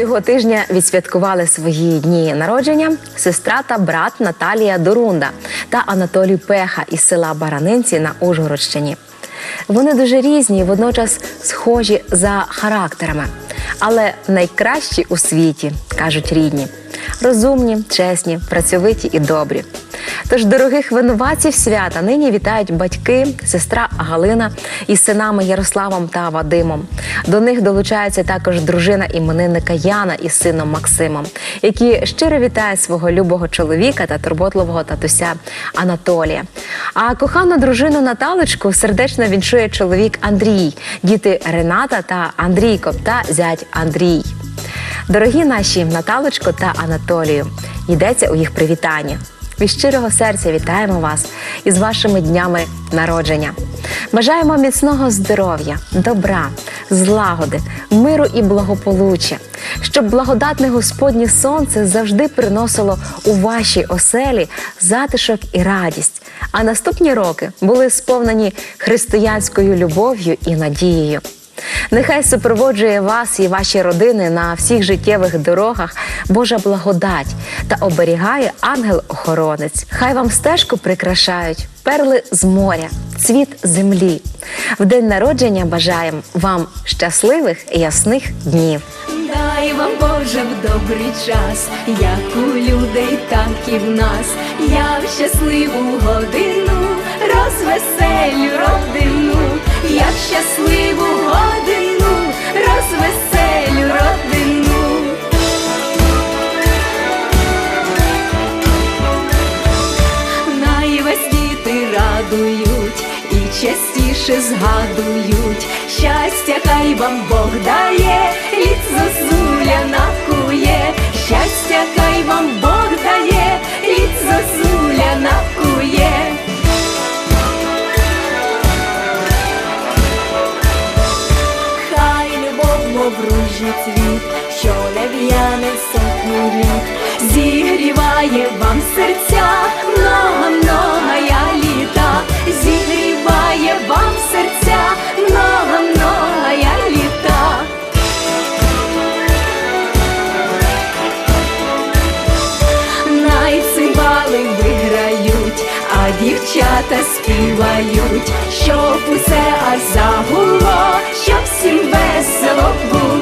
цього тижня відсвяткували свої дні народження сестра та брат Наталія Дорунда та Анатолій Пеха із села Баранинці на Ужгородщині. Вони дуже різні, водночас схожі за характерами, але найкращі у світі, кажуть рідні. Розумні, чесні, працьовиті і добрі. Тож дорогих винуватців свята нині вітають батьки, сестра Галина із синами Ярославом та Вадимом. До них долучається також дружина іменинника Яна із сином Максимом, які щиро вітають свого любого чоловіка та турботливого татуся Анатолія. А кохану дружину Наталочку сердечно віншує чоловік Андрій, діти Рената та Андрійко та зять Андрій. Дорогі наші Наталочко та Анатолію, йдеться у їх привітання. Від щирого серця вітаємо вас із вашими днями народження. Бажаємо міцного здоров'я, добра, злагоди, миру і благополуччя, щоб благодатне Господнє сонце завжди приносило у вашій оселі затишок і радість. А наступні роки були сповнені християнською любов'ю і надією. Нехай супроводжує вас і ваші родини на всіх життєвих дорогах Божа благодать та оберігає ангел-охоронець. Хай вам стежку прикрашають перли з моря, цвіт землі. В день народження бажаємо вам щасливих і ясних днів. Дай вам Боже в добрий час, як у людей, так і в нас. Я в щасливу годину розвеселю родину, я щасливу годину розвеселю родину. Най весь діти радують і частіше згадують. Щастя, хай вам Бог дає, ніжний цвіт, що не в'яне сотні літ, зігріває вам серця, много много я літа, зігріває вам серця, много много я літа. Найцимбали виграють, а дівчата співають, щоб усе а забуло, щоб всім весело було.